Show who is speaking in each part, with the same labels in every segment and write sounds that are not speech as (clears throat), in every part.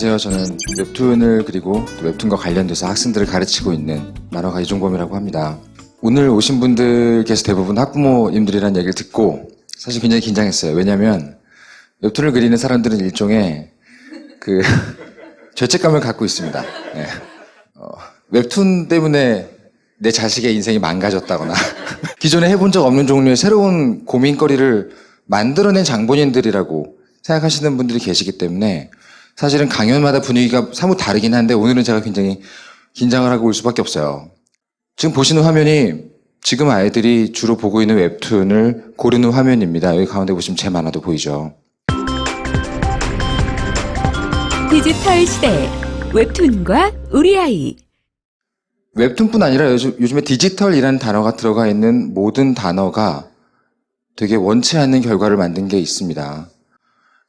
Speaker 1: 안녕하세요. 저는 웹툰을 그리고 또 웹툰과 관련돼서 학생들을 가르치고 있는 만화가 이종범이라고 합니다. 오늘 오신 분들께서 대부분 학부모님들이라는 얘기를 듣고 사실 굉장히 긴장했어요. 왜냐하면 웹툰을 그리는 사람들은 일종의 그 (laughs) 죄책감을 갖고 있습니다. 네. 어, 웹툰 때문에 내 자식의 인생이 망가졌다거나 (laughs) 기존에 해본 적 없는 종류의 새로운 고민거리를 만들어낸 장본인들이라고 생각하시는 분들이 계시기 때문에 사실은 강연마다 분위기가 사뭇 다르긴 한데 오늘은 제가 굉장히 긴장을 하고 올 수밖에 없어요. 지금 보시는 화면이 지금 아이들이 주로 보고 있는 웹툰을 고르는 화면입니다. 여기 가운데 보시면 제 만화도 보이죠.
Speaker 2: 디지털 시대 웹툰과 우리 아이
Speaker 1: 웹툰뿐 아니라 요즘, 요즘에 디지털이라는 단어가 들어가 있는 모든 단어가 되게 원치 않는 결과를 만든 게 있습니다.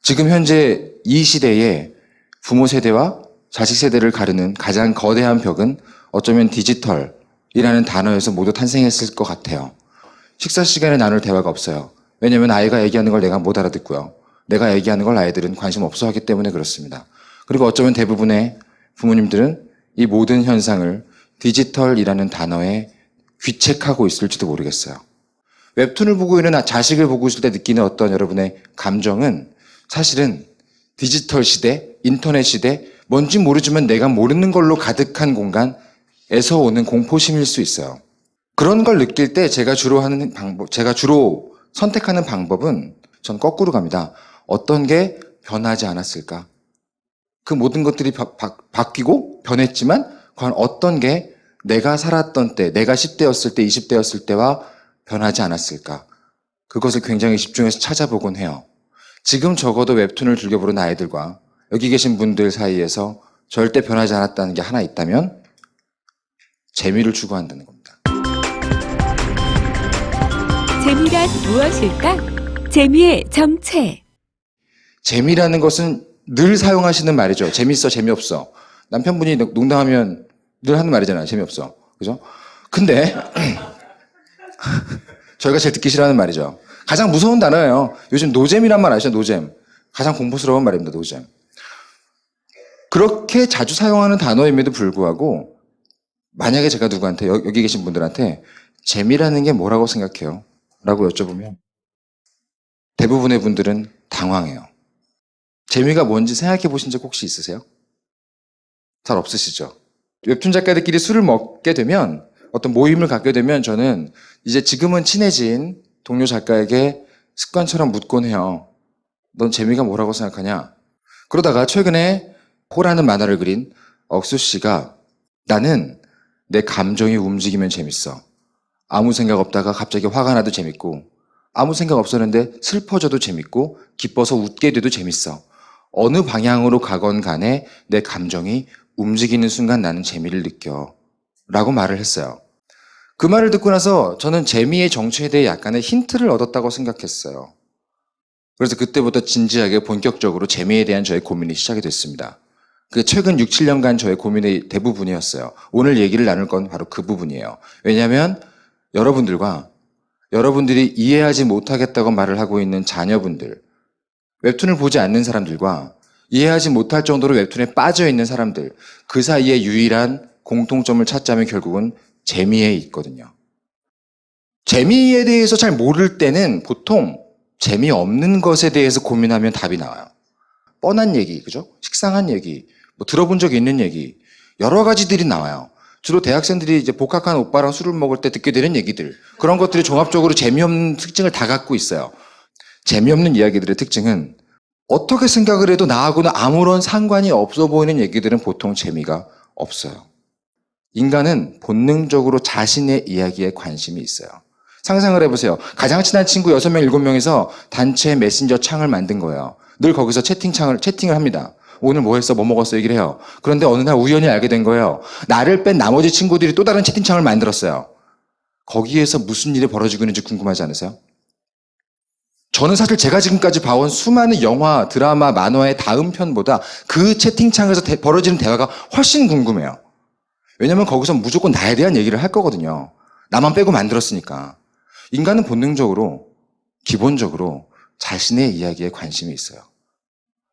Speaker 1: 지금 현재 이 시대에 부모 세대와 자식 세대를 가르는 가장 거대한 벽은 어쩌면 디지털이라는 단어에서 모두 탄생했을 것 같아요. 식사 시간에 나눌 대화가 없어요. 왜냐면 아이가 얘기하는 걸 내가 못 알아듣고요. 내가 얘기하는 걸 아이들은 관심 없어 하기 때문에 그렇습니다. 그리고 어쩌면 대부분의 부모님들은 이 모든 현상을 디지털이라는 단어에 귀책하고 있을지도 모르겠어요. 웹툰을 보고 있는 아- 자식을 보고 있을 때 느끼는 어떤 여러분의 감정은 사실은 디지털 시대, 인터넷 시대, 뭔지 모르지만 내가 모르는 걸로 가득한 공간에서 오는 공포심일 수 있어요. 그런 걸 느낄 때 제가 주로 하는 방법, 제가 주로 선택하는 방법은 전 거꾸로 갑니다. 어떤 게 변하지 않았을까? 그 모든 것들이 바, 뀌고 변했지만 과연 어떤 게 내가 살았던 때, 내가 10대였을 때, 20대였을 때와 변하지 않았을까? 그것을 굉장히 집중해서 찾아보곤 해요. 지금 적어도 웹툰을 즐겨보는 아이들과 여기 계신 분들 사이에서 절대 변하지 않았다는 게 하나 있다면 재미를 추구한다는 겁니다.
Speaker 2: 재미란 무엇일까? 재미의 정체
Speaker 1: 재미라는 것은 늘 사용하시는 말이죠. 재밌어, 재미없어. 남편분이 농담하면 늘 하는 말이잖아요. 재미없어. 그죠? 근데, (clears throat) 저희가 제일 듣기 싫어하는 말이죠. 가장 무서운 단어예요. 요즘 노잼이란 말 아시죠? 노잼. 가장 공포스러운 말입니다. 노잼. 그렇게 자주 사용하는 단어임에도 불구하고, 만약에 제가 누구한테, 여- 여기 계신 분들한테, 재미라는 게 뭐라고 생각해요? 라고 여쭤보면, 대부분의 분들은 당황해요. 재미가 뭔지 생각해 보신 적 혹시 있으세요? 잘 없으시죠? 웹툰 작가들끼리 술을 먹게 되면 어떤 모임을 갖게 되면 저는 이제 지금은 친해진 동료 작가에게 습관처럼 묻곤 해요. 넌 재미가 뭐라고 생각하냐? 그러다가 최근에 호라는 만화를 그린 억수 씨가 나는 내 감정이 움직이면 재밌어. 아무 생각 없다가 갑자기 화가 나도 재밌고 아무 생각 없었는데 슬퍼져도 재밌고 기뻐서 웃게 돼도 재밌어. 어느 방향으로 가건 간에 내 감정이 움직이는 순간 나는 재미를 느껴. 라고 말을 했어요. 그 말을 듣고 나서 저는 재미의 정체에 대해 약간의 힌트를 얻었다고 생각했어요. 그래서 그때부터 진지하게 본격적으로 재미에 대한 저의 고민이 시작이 됐습니다. 그 최근 6, 7년간 저의 고민의 대부분이었어요. 오늘 얘기를 나눌 건 바로 그 부분이에요. 왜냐하면 여러분들과 여러분들이 이해하지 못하겠다고 말을 하고 있는 자녀분들, 웹툰을 보지 않는 사람들과 이해하지 못할 정도로 웹툰에 빠져 있는 사람들, 그 사이에 유일한 공통점을 찾자면 결국은 재미에 있거든요. 재미에 대해서 잘 모를 때는 보통 재미없는 것에 대해서 고민하면 답이 나와요. 뻔한 얘기, 그죠? 식상한 얘기, 뭐 들어본 적 있는 얘기, 여러 가지들이 나와요. 주로 대학생들이 이제 복학한 오빠랑 술을 먹을 때 듣게 되는 얘기들. 그런 것들이 종합적으로 재미없는 특징을 다 갖고 있어요. 재미없는 이야기들의 특징은 어떻게 생각을 해도 나하고는 아무런 상관이 없어 보이는 얘기들은 보통 재미가 없어요. 인간은 본능적으로 자신의 이야기에 관심이 있어요. 상상을 해보세요. 가장 친한 친구 6명, 7명에서 단체 메신저 창을 만든 거예요. 늘 거기서 채팅창을, 채팅을 합니다. 오늘 뭐 했어? 뭐 먹었어? 얘기를 해요. 그런데 어느 날 우연히 알게 된 거예요. 나를 뺀 나머지 친구들이 또 다른 채팅창을 만들었어요. 거기에서 무슨 일이 벌어지고 있는지 궁금하지 않으세요? 저는 사실 제가 지금까지 봐온 수많은 영화, 드라마, 만화의 다음 편보다 그 채팅창에서 대- 벌어지는 대화가 훨씬 궁금해요. 왜냐면 거기서 무조건 나에 대한 얘기를 할 거거든요. 나만 빼고 만들었으니까. 인간은 본능적으로, 기본적으로 자신의 이야기에 관심이 있어요.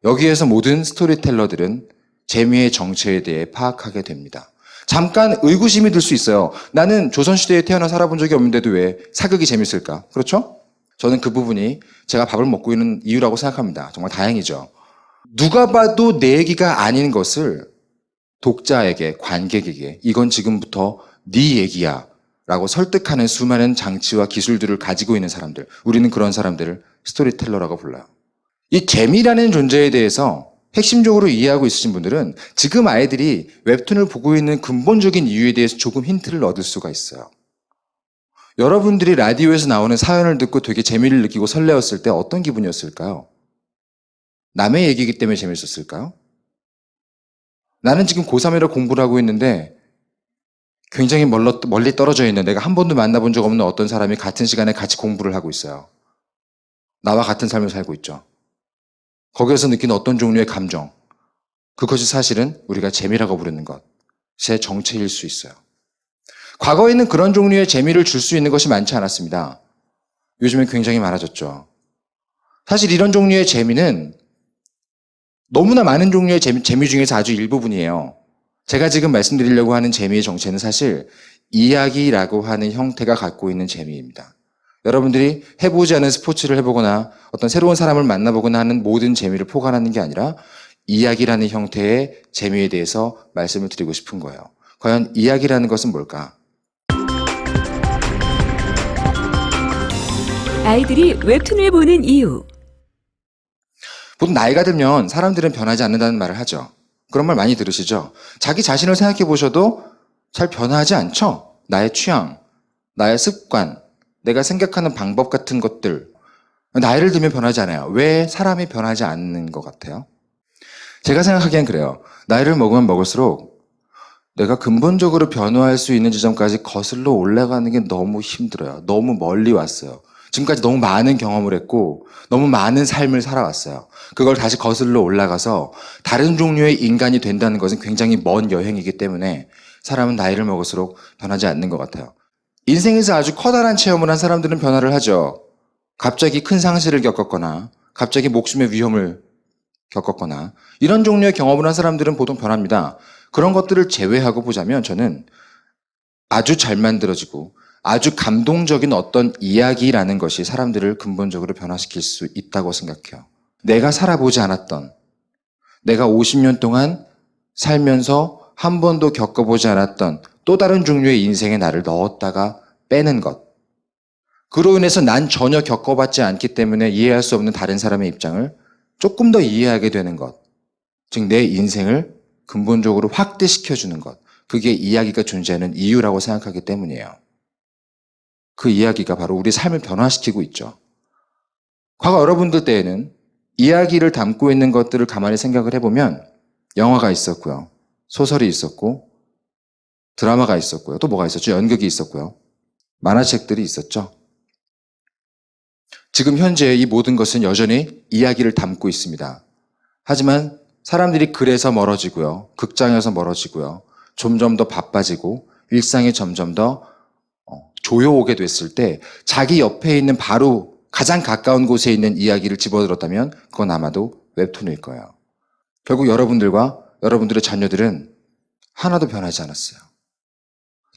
Speaker 1: 여기에서 모든 스토리텔러들은 재미의 정체에 대해 파악하게 됩니다. 잠깐 의구심이 들 수 있어요. 나는 조선시대에 태어나 살아본 적이 없는데도 왜 사극이 재밌을까? 그렇죠? 저는 그 부분이 제가 밥을 먹고 있는 이유라고 생각합니다. 정말 다행이죠. 누가 봐도 내 얘기가 아닌 것을 독자에게, 관객에게 이건 지금부터 네 얘기야 라고 설득하는 수많은 장치와 기술들을 가지고 있는 사람들. 우리는 그런 사람들을 스토리텔러라고 불러요. 이 재미라는 존재에 대해서 핵심적으로 이해하고 있으신 분들은 지금 아이들이 웹툰을 보고 있는 근본적인 이유에 대해서 조금 힌트를 얻을 수가 있어요. 여러분들이 라디오에서 나오는 사연을 듣고 되게 재미를 느끼고 설레었을 때 어떤 기분이었을까요? 남의 얘기이기 때문에 재밌었을까요? 나는 지금 고3이라 공부를 하고 있는데 굉장히 멀러- 멀리 떨어져 있는 내가 한 번도 만나본 적 없는 어떤 사람이 같은 시간에 같이 공부를 하고 있어요. 나와 같은 삶을 살고 있죠. 거기에서 느끼는 어떤 종류의 감정. 그것이 사실은 우리가 재미라고 부르는 것의 정체일 수 있어요. 과거에는 그런 종류의 재미를 줄 수 있는 것이 많지 않았습니다. 요즘엔 굉장히 많아졌죠. 사실 이런 종류의 재미는 너무나 많은 종류의 재미, 재미 중에서 아주 일부분이에요. 제가 지금 말씀드리려고 하는 재미의 정체는 사실 이야기라고 하는 형태가 갖고 있는 재미입니다. 여러분들이 해보지 않은 스포츠를 해보거나 어떤 새로운 사람을 만나보거나 하는 모든 재미를 포괄하는 게 아니라 이야기라는 형태의 재미에 대해서 말씀을 드리고 싶은 거예요. 과연 이야기라는 것은 뭘까?
Speaker 2: 아이들이 웹툰을 보는 이유.
Speaker 1: 보통 나이가 들면 사람들은 변하지 않는다는 말을 하죠. 그런 말 많이 들으시죠? 자기 자신을 생각해 보셔도 잘 변하지 않죠? 나의 취향, 나의 습관, 내가 생각하는 방법 같은 것들. 나이를 들면 변하지 않아요. 왜 사람이 변하지 않는 것 같아요? 제가 생각하기엔 그래요. 나이를 먹으면 먹을수록 내가 근본적으로 변화할 수 있는 지점까지 거슬러 올라가는 게 너무 힘들어요. 너무 멀리 왔어요. 지금까지 너무 많은 경험을 했고 너무 많은 삶을 살아왔어요. 그걸 다시 거슬러 올라가서 다른 종류의 인간이 된다는 것은 굉장히 먼 여행이기 때문에 사람은 나이를 먹을수록 변하지 않는 것 같아요. 인생에서 아주 커다란 체험을 한 사람들은 변화를 하죠. 갑자기 큰 상실을 겪었거나 갑자기 목숨의 위험을 겪었거나 이런 종류의 경험을 한 사람들은 보통 변합니다. 그런 것들을 제외하고 보자면 저는 아주 잘 만들어지고 아주 감동적인 어떤 이야기라는 것이 사람들을 근본적으로 변화시킬 수 있다고 생각해요. 내가 살아보지 않았던, 내가 50년 동안 살면서 한 번도 겪어보지 않았던 또 다른 종류의 인생에 나를 넣었다가 빼는 것. 그로 인해서 난 전혀 겪어봤지 않기 때문에 이해할 수 없는 다른 사람의 입장을 조금 더 이해하게 되는 것. 즉, 내 인생을 근본적으로 확대시켜주는 것. 그게 이야기가 존재하는 이유라고 생각하기 때문이에요. 그 이야기가 바로 우리 삶을 변화시키고 있죠. 과거 여러분들 때에는 이야기를 담고 있는 것들을 가만히 생각을 해보면 영화가 있었고요. 소설이 있었고, 드라마가 있었고요. 또 뭐가 있었죠? 연극이 있었고요. 만화책들이 있었죠. 지금 현재 이 모든 것은 여전히 이야기를 담고 있습니다. 하지만 사람들이 글에서 멀어지고요. 극장에서 멀어지고요. 점점 더 바빠지고 일상이 점점 더 어, 조여오게 됐을 때 자기 옆에 있는 바로 가장 가까운 곳에 있는 이야기를 집어들었다면 그건 아마도 웹툰일 거예요. 결국 여러분들과 여러분들의 자녀들은 하나도 변하지 않았어요.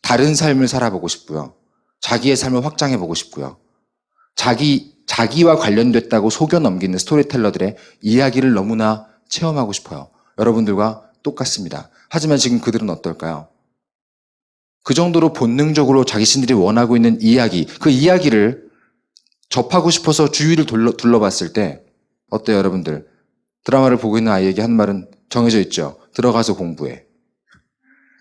Speaker 1: 다른 삶을 살아보고 싶고요. 자기의 삶을 확장해 보고 싶고요. 자기, 자기와 관련됐다고 속여 넘기는 스토리텔러들의 이야기를 너무나 체험하고 싶어요. 여러분들과 똑같습니다. 하지만 지금 그들은 어떨까요? 그 정도로 본능적으로 자기신들이 원하고 있는 이야기, 그 이야기를 접하고 싶어서 주위를 둘러, 둘러봤을 때, 어때요, 여러분들? 드라마를 보고 있는 아이에게 한 말은 정해져 있죠. 들어가서 공부해.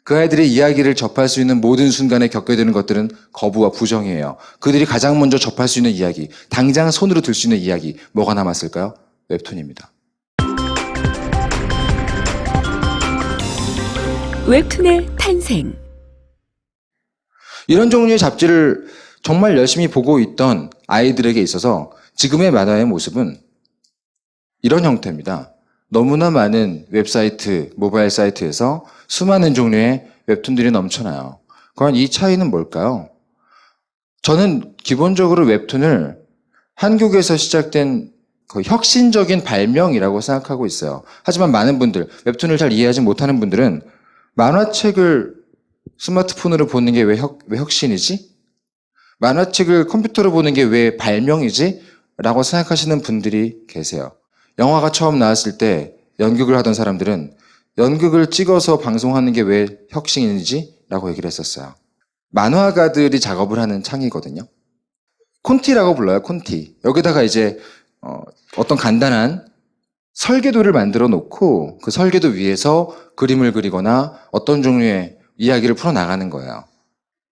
Speaker 1: 그 아이들의 이야기를 접할 수 있는 모든 순간에 겪게 되는 것들은 거부와 부정이에요. 그들이 가장 먼저 접할 수 있는 이야기, 당장 손으로 들 수 있는 이야기, 뭐가 남았을까요? 웹툰입니다.
Speaker 2: 웹툰의 탄생.
Speaker 1: 이런 종류의 잡지를 정말 열심히 보고 있던 아이들에게 있어서 지금의 만화의 모습은 이런 형태입니다. 너무나 많은 웹사이트, 모바일 사이트에서 수많은 종류의 웹툰들이 넘쳐나요. 과연 이 차이는 뭘까요? 저는 기본적으로 웹툰을 한국에서 시작된 거의 혁신적인 발명이라고 생각하고 있어요. 하지만 많은 분들, 웹툰을 잘 이해하지 못하는 분들은 만화책을 스마트폰으로 보는 게왜왜 혁신이지? 만화책을 컴퓨터로 보는 게 왜 발명이지? 라고 생각하시는 분들이 계세요. 영화가 처음 나왔을 때 연극을 하던 사람들은 연극을 찍어서 방송하는 게 왜 혁신이지? 라고 얘기를 했었어요. 만화가들이 작업을 하는 창이거든요. 콘티라고 불러요, 콘티. 여기다가 이제 어, 어떤 간단한 설계도를 만들어 놓고 그 설계도 위에서 그림을 그리거나 어떤 종류의 이야기를 풀어 나가는 거예요.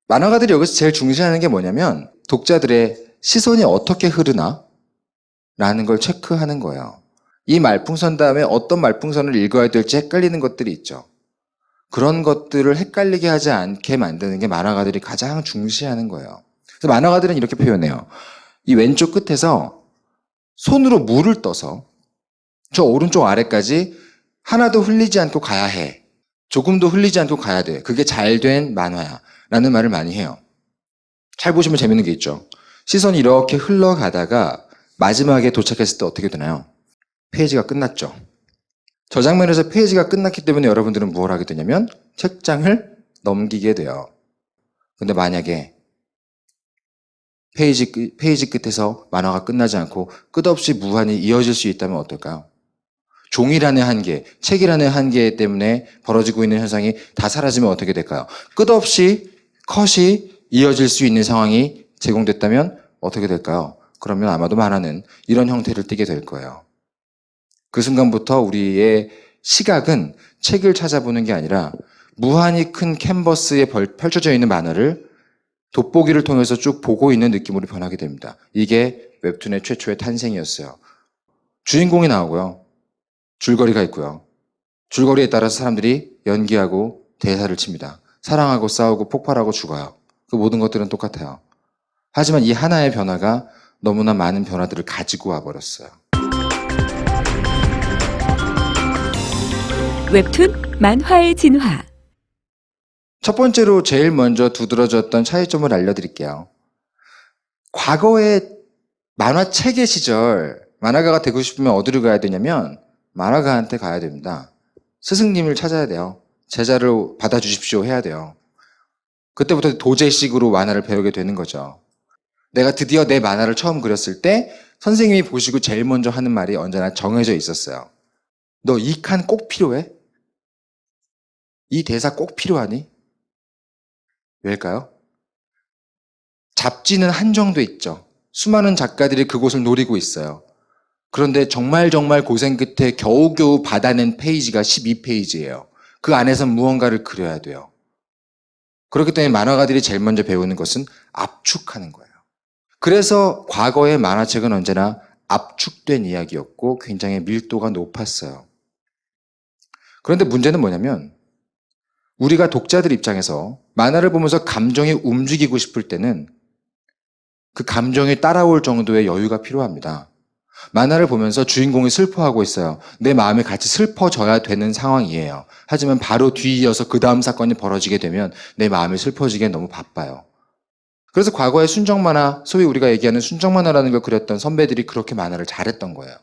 Speaker 1: 만화가들이 여기서 제일 중시하는 게 뭐냐면 독자들의 시선이 어떻게 흐르나? 라는 걸 체크하는 거예요. 이 말풍선 다음에 어떤 말풍선을 읽어야 될지 헷갈리는 것들이 있죠. 그런 것들을 헷갈리게 하지 않게 만드는 게 만화가들이 가장 중시하는 거예요. 그래서 만화가들은 이렇게 표현해요. 이 왼쪽 끝에서 손으로 물을 떠서 저 오른쪽 아래까지 하나도 흘리지 않고 가야 해. 조금도 흘리지 않고 가야 돼. 그게 잘 된 만화야. 라는 말을 많이 해요. 잘 보시면 재밌는 게 있죠. 시선이 이렇게 흘러가다가 마지막에 도착했을 때 어떻게 되나요? 페이지가 끝났죠. 저 장면에서 페이지가 끝났기 때문에 여러분들은 무엇을 하게 되냐면 책장을 넘기게 돼요. 근데 만약에 페이지, 끝- 페이지 끝에서 만화가 끝나지 않고 끝없이 무한히 이어질 수 있다면 어떨까요? 종이라는 한계, 책이라는 한계 때문에 벌어지고 있는 현상이 다 사라지면 어떻게 될까요? 끝없이 컷이 이어질 수 있는 상황이 제공됐다면 어떻게 될까요? 그러면 아마도 만화는 이런 형태를 띠게 될 거예요. 그 순간부터 우리의 시각은 책을 찾아보는 게 아니라 무한히 큰 캔버스에 벌- 펼쳐져 있는 만화를 돋보기를 통해서 쭉 보고 있는 느낌으로 변하게 됩니다. 이게 웹툰의 최초의 탄생이었어요. 주인공이 나오고요. 줄거리가 있고요. 줄거리에 따라서 사람들이 연기하고 대사를 칩니다. 사랑하고 싸우고 폭발하고 죽어요. 그 모든 것들은 똑같아요. 하지만 이 하나의 변화가 너무나 많은 변화들을 가지고 와버렸어요.
Speaker 2: 웹툰 만화의 진화.
Speaker 1: 첫 번째로 제일 먼저 두드러졌던 차이점을 알려드릴게요. 과거의 만화책의 시절, 만화가가 되고 싶으면 어디로 가야 되냐면, 만화가한테 가야 됩니다. 스승님을 찾아야 돼요. 제자를 받아주십시오 해야 돼요. 그때부터 도제식으로 만화를 배우게 되는 거죠. 내가 드디어 내 만화를 처음 그렸을 때, 선생님이 보시고 제일 먼저 하는 말이 언제나 정해져 있었어요. 너 이 칸 꼭 필요해? 이 대사 꼭 필요하니? 왜일까요? 잡지는 한정돼 있죠. 수많은 작가들이 그곳을 노리고 있어요. 그런데 정말 정말 고생 끝에 겨우겨우 받아낸 페이지가 12페이지예요. 그 안에서 무언가를 그려야 돼요. 그렇기 때문에 만화가들이 제일 먼저 배우는 것은 압축하는 거예요. 그래서 과거의 만화책은 언제나 압축된 이야기였고 굉장히 밀도가 높았어요. 그런데 문제는 뭐냐면 우리가 독자들 입장에서 만화를 보면서 감정이 움직이고 싶을 때는 그 감정이 따라올 정도의 여유가 필요합니다. 만화를 보면서 주인공이 슬퍼하고 있어요. 내 마음이 같이 슬퍼져야 되는 상황이에요. 하지만 바로 뒤이어서 그 다음 사건이 벌어지게 되면 내 마음이 슬퍼지기엔 너무 바빠요. 그래서 과거의 순정 만화, 소위 우리가 얘기하는 순정 만화라는 걸 그렸던 선배들이 그렇게 만화를 잘했던 거예요.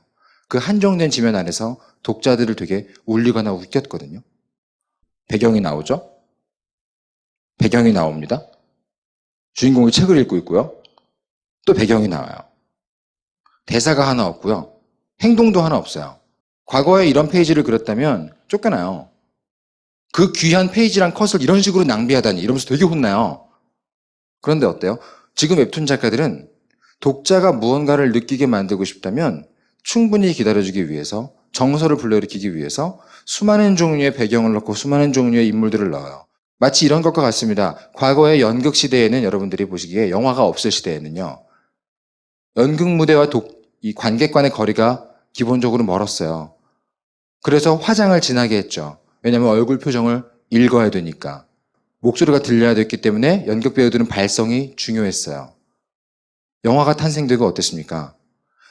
Speaker 1: 그 한정된 지면 안에서 독자들을 되게 울리거나 웃겼거든요. 배경이 나오죠? 배경이 나옵니다. 주인공이 책을 읽고 있고요. 또 배경이 나와요. 대사가 하나 없고요. 행동도 하나 없어요. 과거에 이런 페이지를 그렸다면 쫓겨나요. 그 귀한 페이지랑 컷을 이런 식으로 낭비하다니 이러면서 되게 혼나요. 그런데 어때요? 지금 웹툰 작가들은 독자가 무언가를 느끼게 만들고 싶다면 충분히 기다려주기 위해서 정서를 불러일으키기 위해서 수많은 종류의 배경을 넣고 수많은 종류의 인물들을 넣어요. 마치 이런 것과 같습니다. 과거의 연극 시대에는 여러분들이 보시기에 영화가 없을 시대에는요. 연극 무대와 독, 이 관객과의 거리가 기본적으로 멀었어요. 그래서 화장을 진하게 했죠. 왜냐하면 얼굴 표정을 읽어야 되니까. 목소리가 들려야 됐기 때문에 연극 배우들은 발성이 중요했어요. 영화가 탄생되고 어땠습니까?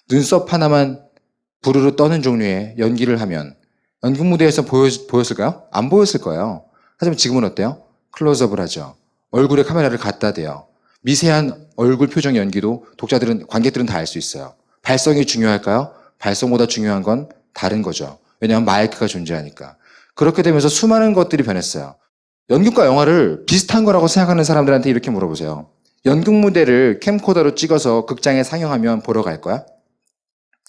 Speaker 1: 눈썹 하나만 부르르 떠는 종류의 연기를 하면 연극 무대에서 보였, 보였을까요? 안 보였을 거예요. 하지만 지금은 어때요? 클로즈업을 하죠. 얼굴에 카메라를 갖다 대요. 미세한 얼굴 표정 연기도 독자들은, 관객들은 다 알 수 있어요. 발성이 중요할까요? 발성보다 중요한 건 다른 거죠. 왜냐하면 마이크가 존재하니까. 그렇게 되면서 수많은 것들이 변했어요. 연극과 영화를 비슷한 거라고 생각하는 사람들한테 이렇게 물어보세요. 연극 무대를 캠코더로 찍어서 극장에 상영하면 보러 갈 거야?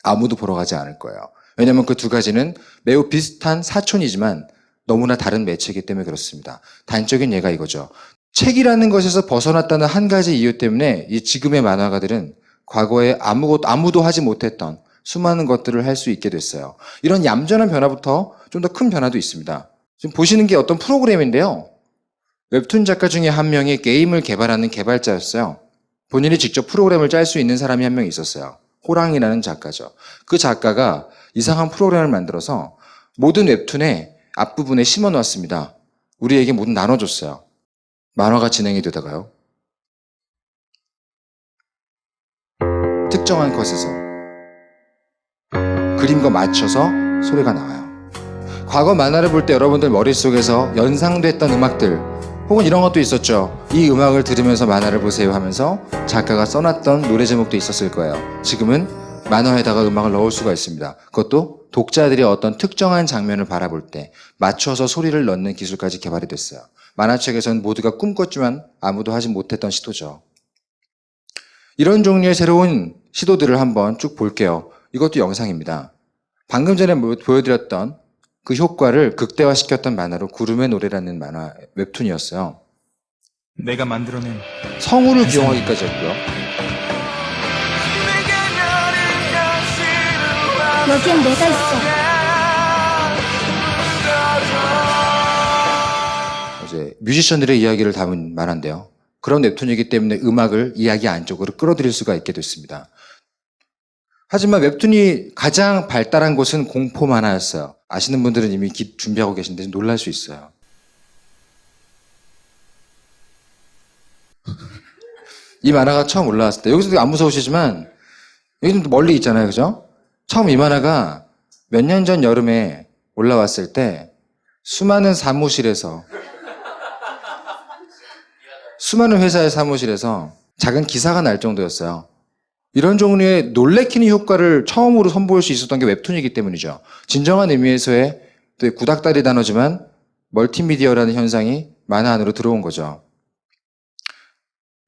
Speaker 1: 아무도 보러 가지 않을 거예요. 왜냐하면 그 두 가지는 매우 비슷한 사촌이지만 너무나 다른 매체이기 때문에 그렇습니다. 단적인 예가 이거죠. 책이라는 것에서 벗어났다는 한 가지 이유 때문에 이 지금의 만화가들은 과거에 아무것도 아무도 하지 못했던 수많은 것들을 할 수 있게 됐어요. 이런 얌전한 변화부터 좀 더 큰 변화도 있습니다. 지금 보시는 게 어떤 프로그램인데요. 웹툰 작가 중에 한 명이 게임을 개발하는 개발자였어요. 본인이 직접 프로그램을 짤 수 있는 사람이 한 명 있었어요. 호랑이라는 작가죠. 그 작가가 이상한 프로그램을 만들어서 모든 웹툰의 앞부분에 심어 놓았습니다. 우리에게 모두 나눠줬어요. 만화가 진행이 되다가요. 특정한 컷에서 그림과 맞춰서 소리가 나와요. 과거 만화를 볼 때 여러분들 머릿속에서 연상됐던 음악들 혹은 이런 것도 있었죠. 이 음악을 들으면서 만화를 보세요 하면서 작가가 써놨던 노래 제목도 있었을 거예요. 지금은 만화에다가 음악을 넣을 수가 있습니다. 그것도 독자들이 어떤 특정한 장면을 바라볼 때 맞춰서 소리를 넣는 기술까지 개발이 됐어요. 만화책에서는 모두가 꿈꿨지만 아무도 하지 못했던 시도죠. 이런 종류의 새로운 시도들을 한번 쭉 볼게요. 이것도 영상입니다. 방금 전에 뭐- 보여드렸던 그 효과를 극대화시켰던 만화로 구름의 노래라는 만화 웹툰이었어요.
Speaker 3: 내가 만들어낸
Speaker 1: 성우를 기용하기까지 했고요.
Speaker 4: 여기엔 내가 있어.
Speaker 1: 이제 뮤지션들의 이야기를 담은 만화인데요. 그런 웹툰이기 때문에 음악을 이야기 안쪽으로 끌어들일 수가 있게 됐습니다. 하지만 웹툰이 가장 발달한 곳은 공포 만화였어요. 아시는 분들은 이미 기- 준비하고 계신데 놀랄 수 있어요. 이 만화가 처음 올라왔을 때 여기서도 안 무서우시지만 여기는 또 멀리 있잖아요, 그죠? 처음 이 만화가 몇 년 전 여름에 올라왔을 때 수많은 사무실에서 수많은 회사의 사무실에서 작은 기사가 날 정도였어요. 이런 종류의 놀래키는 효과를 처음으로 선보일 수 있었던 게 웹툰이기 때문이죠. 진정한 의미에서의 또 구닥다리 단어지만 멀티미디어라는 현상이 만화 안으로 들어온 거죠.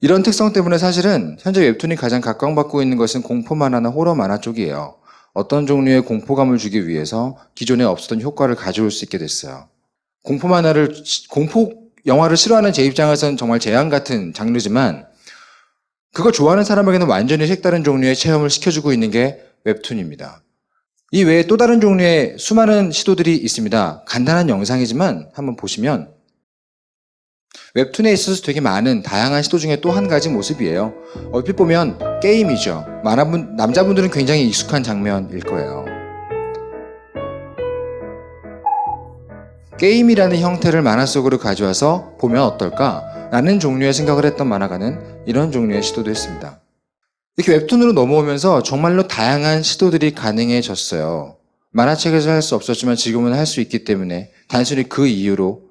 Speaker 1: 이런 특성 때문에 사실은 현재 웹툰이 가장 각광받고 있는 것은 공포 만화나 호러 만화 쪽이에요. 어떤 종류의 공포감을 주기 위해서 기존에 없었던 효과를 가져올 수 있게 됐어요. 공포 만화를 공포 영화를 싫어하는 제 입장에서는 정말 재앙 같은 장르지만 그걸 좋아하는 사람에게는 완전히 색다른 종류의 체험을 시켜주고 있는 게 웹툰입니다. 이 외에 또 다른 종류의 수많은 시도들이 있습니다. 간단한 영상이지만 한번 보시면 웹툰에 있어서 되게 많은 다양한 시도 중에 또 한 가지 모습이에요. 얼핏 보면 게임이죠. 많은 남자분들은 굉장히 익숙한 장면일 거예요. 게임이라는 형태를 만화 속으로 가져와서 보면 어떨까? 라는 종류의 생각을 했던 만화가는 이런 종류의 시도도 했습니다. 이렇게 웹툰으로 넘어오면서 정말로 다양한 시도들이 가능해졌어요. 만화책에서 할 수 없었지만 지금은 할 수 있기 때문에 단순히 그 이유로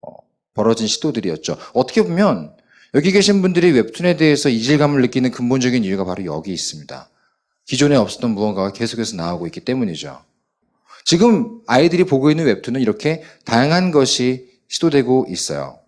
Speaker 1: 어, 벌어진 시도들이었죠. 어떻게 보면 여기 계신 분들이 웹툰에 대해서 이질감을 느끼는 근본적인 이유가 바로 여기 있습니다. 기존에 없었던 무언가가 계속해서 나오고 있기 때문이죠. 지금 아이들이 보고 있는 웹툰은 이렇게 다양한 것이 시도되고 있어요.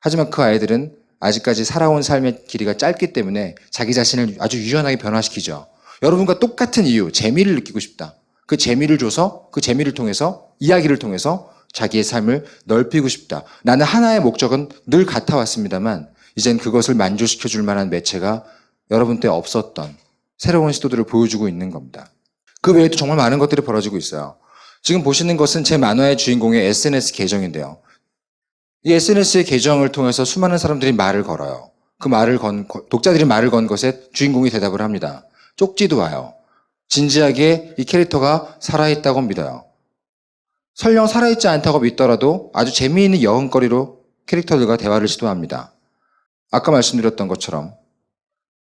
Speaker 1: 하지만 그 아이들은 아직까지 살아온 삶의 길이가 짧기 때문에 자기 자신을 아주 유연하게 변화시키죠. 여러분과 똑같은 이유, 재미를 느끼고 싶다. 그 재미를 줘서 그 재미를 통해서 이야기를 통해서 자기의 삶을 넓히고 싶다. 나는 하나의 목적은 늘 같아왔습니다만 이젠 그것을 만족시켜 줄 만한 매체가 여러분 때 없었던 새로운 시도들을 보여주고 있는 겁니다. 그 외에도 정말 많은 것들이 벌어지고 있어요. 지금 보시는 것은 제 만화의 주인공의 SNS 계정인데요. 이 SNS의 계정을 통해서 수많은 사람들이 말을 걸어요. 그 말을 건, 독자들이 말을 건 것에 주인공이 대답을 합니다. 쪽지도 와요. 진지하게 이 캐릭터가 살아있다고 믿어요. 설령 살아있지 않다고 믿더라도 아주 재미있는 여흥거리로 캐릭터들과 대화를 시도합니다. 아까 말씀드렸던 것처럼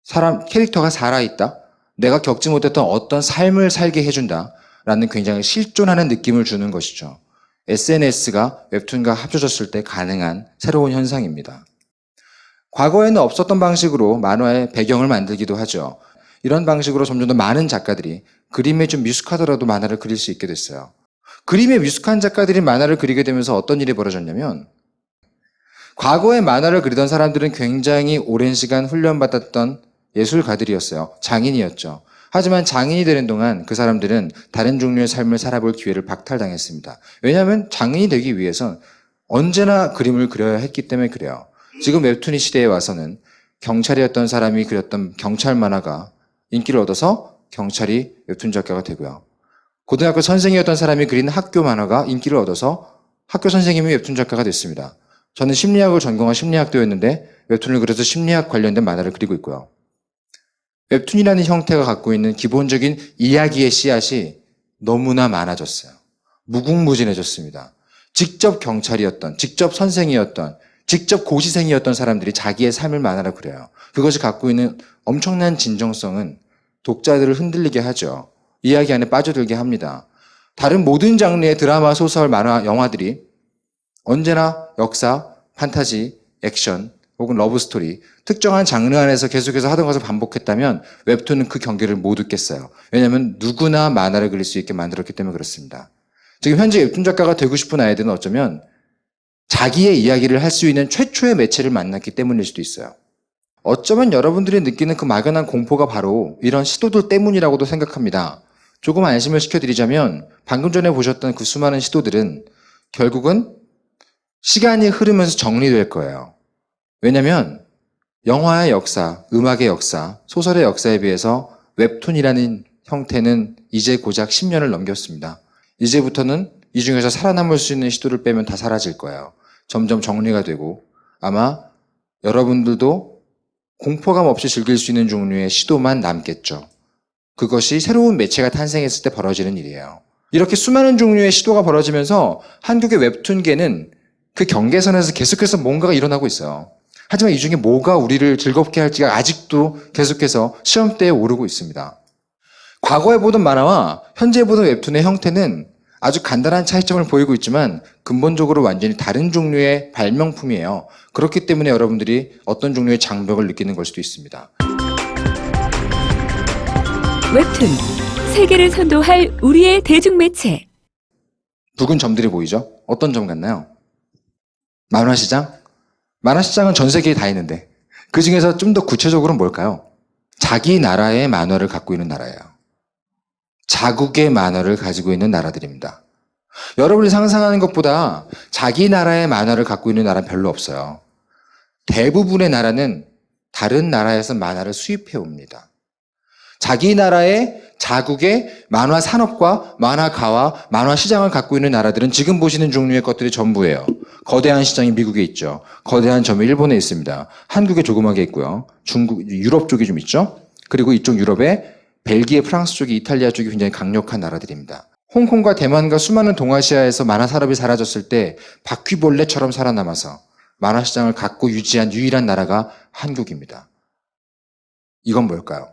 Speaker 1: 사람, 캐릭터가 살아있다? 내가 겪지 못했던 어떤 삶을 살게 해준다? 라는 굉장히 실존하는 느낌을 주는 것이죠. SNS가 웹툰과 합쳐졌을 때 가능한 새로운 현상입니다. 과거에는 없었던 방식으로 만화의 배경을 만들기도 하죠. 이런 방식으로 점점 더 많은 작가들이 그림에 좀 미숙하더라도 만화를 그릴 수 있게 됐어요. 그림에 미숙한 작가들이 만화를 그리게 되면서 어떤 일이 벌어졌냐면 과거에 만화를 그리던 사람들은 굉장히 오랜 시간 훈련받았던 예술가들이었어요. 장인이었죠. 하지만 장인이 되는 동안 그 사람들은 다른 종류의 삶을 살아볼 기회를 박탈당했습니다. 왜냐하면 장인이 되기 위해선 언제나 그림을 그려야 했기 때문에 그래요. 지금 웹툰이 시대에 와서는 경찰이었던 사람이 그렸던 경찰 만화가 인기를 얻어서 경찰이 웹툰 작가가 되고요. 고등학교 선생이었던 사람이 그린 학교 만화가 인기를 얻어서 학교 선생님이 웹툰 작가가 됐습니다. 저는 심리학을 전공한 심리학도였는데 웹툰을 그려서 심리학 관련된 만화를 그리고 있고요. 웹툰이라는 형태가 갖고 있는 기본적인 이야기의 씨앗이 너무나 많아졌어요. 무궁무진해졌습니다. 직접 경찰이었던, 직접 선생이었던, 직접 고시생이었던 사람들이 자기의 삶을 만화로 그려요. 그것이 갖고 있는 엄청난 진정성은 독자들을 흔들리게 하죠. 이야기 안에 빠져들게 합니다. 다른 모든 장르의 드라마, 소설, 만화, 영화들이 언제나 역사, 판타지, 액션, 혹은 러브스토리, 특정한 장르 안에서 계속해서 하던 것을 반복했다면 웹툰은 그 경계를 못 웃겠어요. 왜냐하면 누구나 만화를 그릴 수 있게 만들었기 때문에 그렇습니다. 지금 현재 웹툰 작가가 되고 싶은 아이들은 어쩌면 자기의 이야기를 할 수 있는 최초의 매체를 만났기 때문일 수도 있어요. 어쩌면 여러분들이 느끼는 그 막연한 공포가 바로 이런 시도들 때문이라고도 생각합니다. 조금 안심을 시켜드리자면 방금 전에 보셨던 그 수많은 시도들은 결국은 시간이 흐르면서 정리될 거예요. 왜냐면 영화의 역사, 음악의 역사, 소설의 역사에 비해서 웹툰이라는 형태는 이제 고작 10년을 넘겼습니다. 이제부터는 이 중에서 살아남을 수 있는 시도를 빼면 다 사라질 거예요. 점점 정리가 되고 아마 여러분들도 공포감 없이 즐길 수 있는 종류의 시도만 남겠죠. 그것이 새로운 매체가 탄생했을 때 벌어지는 일이에요. 이렇게 수많은 종류의 시도가 벌어지면서 한국의 웹툰계는 그 경계선에서 계속해서 뭔가가 일어나고 있어요. 하지만 이 중에 뭐가 우리를 즐겁게 할지가 아직도 계속해서 시험대에 오르고 있습니다. 과거에 보던 만화와 현재 보던 웹툰의 형태는 아주 간단한 차이점을 보이고 있지만 근본적으로 완전히 다른 종류의 발명품이에요. 그렇기 때문에 여러분들이 어떤 종류의 장벽을 느끼는 걸 수도 있습니다.
Speaker 2: 웹툰 세계를 선도할 우리의 대중매체
Speaker 1: 붉은 점들이 보이죠? 어떤 점 같나요? 만화 시장? 만화시장은 전 세계에 다 있는데 그 중에서 좀 더 구체적으로는 뭘까요? 자기 나라의 만화를 갖고 있는 나라예요. 자국의 만화를 가지고 있는 나라들입니다. 여러분이 상상하는 것보다 자기 나라의 만화를 갖고 있는 나라는 별로 없어요. 대부분의 나라는 다른 나라에서 만화를 수입해 옵니다. 자기 나라의 자국의 만화 산업과 만화가와 만화 시장을 갖고 있는 나라들은 지금 보시는 종류의 것들이 전부예요. 거대한 시장이 미국에 있죠. 거대한 점이 일본에 있습니다. 한국에 조그맣게 있고요. 중국, 유럽 쪽이 좀 있죠. 그리고 이쪽 유럽에 벨기에, 프랑스 쪽이 이탈리아 쪽이 굉장히 강력한 나라들입니다. 홍콩과 대만과 수많은 동아시아에서 만화 산업이 사라졌을 때 바퀴벌레처럼 살아남아서 만화 시장을 갖고 유지한 유일한 나라가 한국입니다. 이건 뭘까요?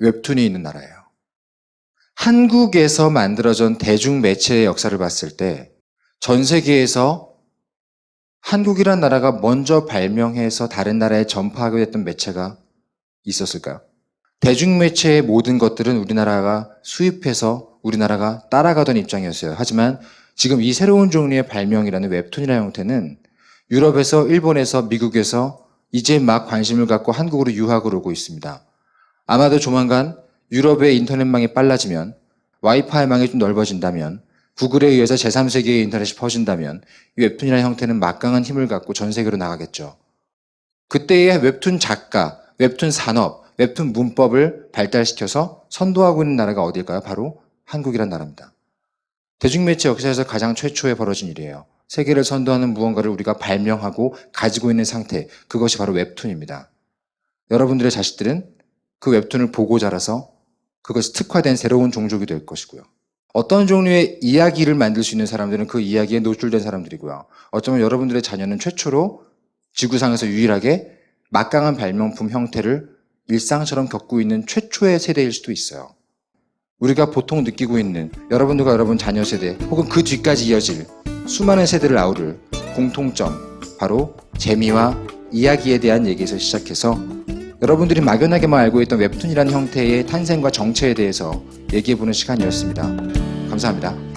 Speaker 1: 웹툰이 있는 나라예요. 한국에서 만들어진 대중 매체의 역사를 봤을 때 전 세계에서 한국이란 나라가 먼저 발명해서 다른 나라에 전파하게 됐던 매체가 있었을까요? 대중 매체의 모든 것들은 우리나라가 수입해서 우리나라가 따라가던 입장이었어요. 하지만 지금 이 새로운 종류의 발명이라는 웹툰이라는 형태는 유럽에서, 일본에서, 미국에서 이제 막 관심을 갖고 한국으로 유학을 오고 있습니다. 아마도 조만간 유럽의 인터넷망이 빨라지면 와이파이망이 좀 넓어진다면 구글에 의해서 제3세계의 인터넷이 퍼진다면 이 웹툰이라는 형태는 막강한 힘을 갖고 전 세계로 나가겠죠. 그때의 웹툰 작가, 웹툰 산업, 웹툰 문법을 발달시켜서 선도하고 있는 나라가 어딜까요? 바로 한국이란 나라입니다. 대중매체 역사에서 가장 최초에 벌어진 일이에요. 세계를 선도하는 무언가를 우리가 발명하고 가지고 있는 상태, 그것이 바로 웹툰입니다. 여러분들의 자식들은 그 웹툰을 보고 자라서 그것이 특화된 새로운 종족이 될 것이고요. 어떤 종류의 이야기를 만들 수 있는 사람들은 그 이야기에 노출된 사람들이고요. 어쩌면 여러분들의 자녀는 최초로 지구상에서 유일하게 막강한 발명품 형태를 일상처럼 겪고 있는 최초의 세대일 수도 있어요. 우리가 보통 느끼고 있는 여러분들과 여러분 자녀 세대 혹은 그 뒤까지 이어질 수많은 세대를 아우를 공통점 바로 재미와 이야기에 대한 얘기에서 시작해서 여러분들이 막연하게만 알고 있던 웹툰이라는 형태의 탄생과 정체에 대해서 얘기해보는 시간이었습니다. 감사합니다.